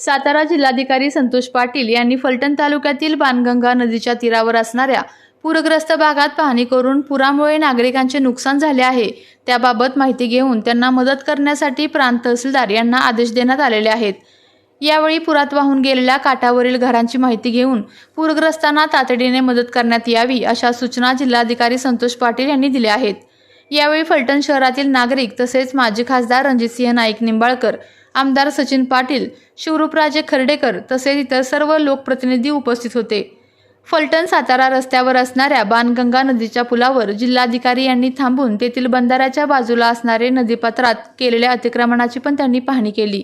सातारा जिल्हाधिकारी संतोष पाटील यांनी फलटण तालुक्यातील बाणगंगा नदीच्या तीरावर असणाऱ्या पूरग्रस्त भागात पाहणी करून पुरामुळे नागरिकांचे नुकसान झाले आहे. त्याबाबत माहिती घेऊन त्यांना मदत करण्यासाठी प्रांत तहसीलदार यांना आदेश देण्यात आलेले आहेत. यावेळी पुरात वाहून गेलेल्या काठावरील घरांची माहिती घेऊन पूरग्रस्तांना तातडीने मदत करण्यात यावी अशा सूचना जिल्हाधिकारी संतोष पाटील यांनी दिल्या आहेत. यावेळी फलटण शहरातील नागरिक तसेच माजी खासदार रणजितसिंह नाईक निंबाळकर आमदार सचिन पाटील शिवरूपराजे खर्डेकर तसेच इतर सर्व लोकप्रतिनिधी उपस्थित होते. फलटण सातारा रस्त्यावर असणाऱ्या बाणगंगा नदीच्या पुलावर जिल्हाधिकारी यांनी थांबून तेथील बंधाऱ्याच्या बाजूला असणारे नदीपात्रात केलेल्या अतिक्रमणाची पण त्यांनी पाहणी केली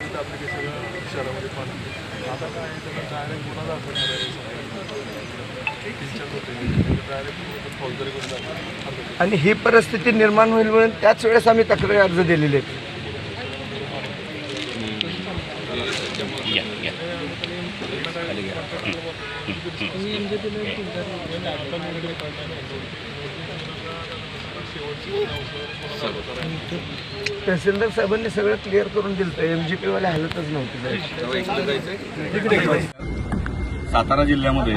आपलं ते सगळं शहरामध्ये पाणी आता काय आहे, त्याला डायरेक्ट गुन्हा दाखल करायला डायरेक्ट फौजदारी गुन्हा दाखल आणि ही परिस्थिती निर्माण होईल म्हणून त्याच वेळेस आम्ही तक्रारी अर्ज दिलेले आहेत. तहसीलदार साहेबांनी सगळं क्लिअर करून दिलं एम जी पीवाले हालतच नव्हती. सातारा जिल्ह्यामध्ये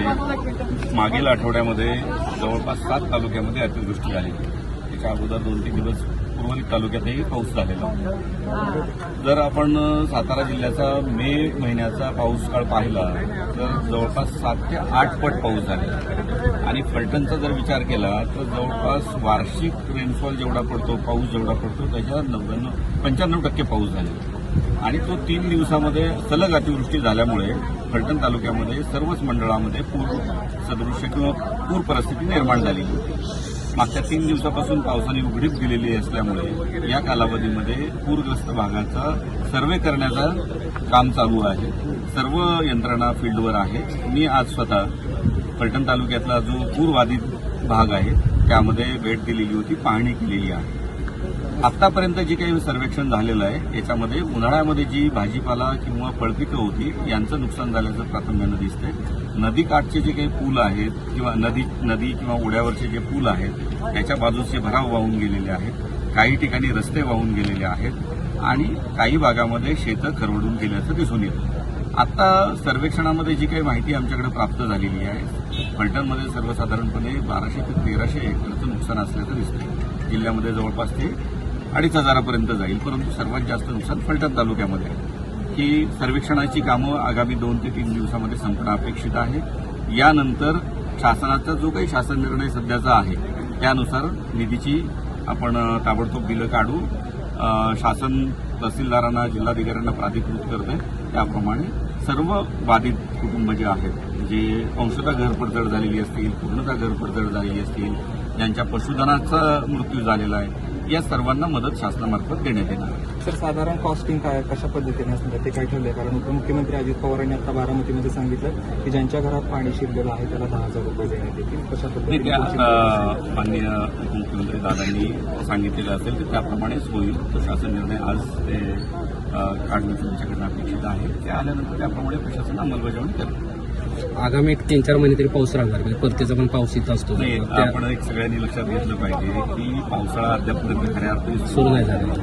मागील आठवड्यामध्ये जवळपास सात तालुक्यामध्ये अतिवृष्टी झाली. त्याच्या अगोदर दोन तीन दिवस उर्वरित तालुक्यातही पाऊस झालेला जर आपण सातारा जिल्ह्याचा मे महिन्याचा पाऊस काळ पाहिला तर जवळपास सात ते आठ पट पाऊस झालेला आणि फलटणचा जर विचार केला तर जवळपास वार्षिक रेनफॉल जेवढा पडतो पाऊस जेवढा पडतो त्याच्या नव्याण्णव पंच्याण्णव टक्के पाऊस झालेला आणि तो तीन दिवसामध्ये सलग अतिवृष्टी झाल्यामुळे फलटण तालुक्यामध्ये सर्वच मंडळामध्ये पूर सदृश्य किंवा पूर परिस्थिती निर्माण झालेली होती मागच्या तीन दिवसापासून पावसाने उघडीप दिलेली असल्यामुळे या कालावधीमध्ये पूरग्रस्त भागाचा सर्वे करण्याचं काम चालू आहे. सर्व यंत्रणा फील्डवर आहे. मी आज स्वतः फलटण तालुक्यातला जो पूरबाधित भाग आहे त्यामध्ये भेट दिलेली होती पाहणी केलेली आहे. आतापर्यंत जे काही सर्वेक्षण झालेलं आहे याच्यामध्ये उन्हाळ्यामध्ये जी भाजीपाला किंवा फळपिकं होती यांचं नुकसान झाल्याचं प्राथम्यानं दिसतंय. नदीकाठचे जे काही पूल आहेत किंवा नदी नदी किंवा ओढ्यावरचे जे पूल आहेत त्याच्या बाजूचे भराव वाहून गेलेले आहेत. काही ठिकाणी रस्ते वाहून गेलेले आहेत. आणि काही भागामध्ये शेतं खरवडून गेल्याचं दिसून येतं. आता सर्वेक्षणामध्ये जी काही माहिती आमच्याकडे प्राप्त झालेली आहे फलटणमध्ये सर्वसाधारणपणे बाराशे ते तेराशे एकरचं नुकसान असल्याचं दिसतं जिल्ह्यामध्ये जवळपास ते अडीच हजारापर्यंत जाईल. परंतु सर्वात जास्त नुकसान फलटण तालुक्यामध्ये की सर्वेक्षणाची कामं आगामी दोन ते तीन दिवसामध्ये संपणं अपेक्षित आहे. यानंतर शासनाचा जो काही शासन निर्णय सध्याचा आहे त्यानुसार निधीची आपण ताबडतोब बिलं काढू शासन तहसीलदारांना जिल्हाधिकाऱ्यांना प्राधिकृत करते त्याप्रमाणे सर्व बाधित कुटुंब जे आहेत जे अंशतः घर पडझड झालेली असतील पूर्णतः घर पडझड झालेली असतील ज्यांच्या पशुधनाचा मृत्यू झालेला आहे या सर्वांना मदत शासनामार्फत देण्यात येणार आहे. सर साधारण कॉस्टिंग काय कशा पद्धतीने असणार ते काय ठरलंय? कारण उपमुख्यमंत्री अजित पवार यांनी आता बारामतीमध्ये सांगितलं की ज्यांच्या घरात पाणी शिरलेलं आहे त्याला दहा हजार रुपये देण्यात येतील. कशा पद्धतीने माननीय उपमुख्यमंत्री दादांनी सांगितलेलं असेल तर त्याप्रमाणेच होईल तो शासन निर्णय आज ते अ, काढणं तुमच्याकडनं अपेक्षित आहे. ते आल्यानंतर त्याप्रमाणे प्रशासन अंमलबजावणी करेल आगामी एक तीन चार महिने तरी पाऊस राहणार म्हणजे परतीचा पण पाऊस इथं असतो. नाही त्या- आपण एक सगळ्यांनी लक्षात घेतलं पाहिजे की पावसाळा अद्यापपर्यंत खऱ्या अर्थी सुरू नाही झालेला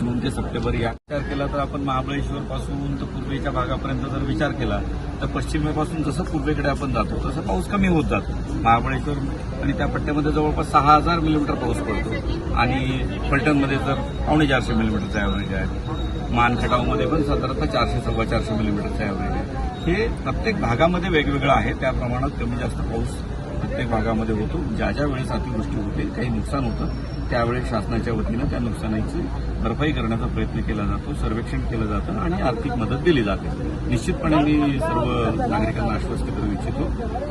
जून ते सप्टेंबर या विचार केला तर आपण महाबळेश्वर पासून तर पूर्वेच्या भागापर्यंत जर विचार केला तर पश्चिमेपासून जसं पूर्वेकडे आपण जातो तसं पाऊस कमी होत जातो. महाबळेश्वर आणि त्या पट्ट्यामध्ये जवळपास सहा हजार मिलीमीटर पाऊस पडतो. आणि फलटणमध्ये तर पावणे चारशे मिलीमीटरचा ॲव्हरेज आहे. मानखटावमध्ये पण साधारणतः चारशे सव्वा चारशे मिलीमीटरचा ॲव्हरेज आहे. हे प्रत्येक भागामध्ये वेगवेगळं आहे. त्या प्रमाणात कमी जास्त पाऊस प्रत्येक भागामध्ये होतो. ज्या ज्या वेळेस अतिवृष्टी होते काही नुकसान होतं त्यावेळेस शासनाच्या वतीनं त्या नुकसानाची भरपाई करण्याचा प्रयत्न केला जातो सर्वेक्षण केलं जातं आणि आर्थिक मदत दिली जाते. निश्चितपणे मी सर्व नागरिकांना आश्वस्त करू इच्छितो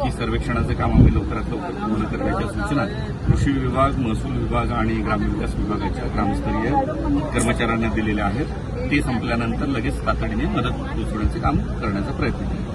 की सर्वेक्षणाचं काम आम्ही लवकरात लवकर पूर्ण करण्याच्या सूचना कृषी विभाग महसूल विभाग आणि ग्रामविकास विभागाच्या ग्रामस्तरीय कर्मचाऱ्यांना दिलेल्या आहेत. ते संपल्यानंतर लगेच तातडीने मदत पोचवण्याचं काम करण्याचा प्रयत्न केला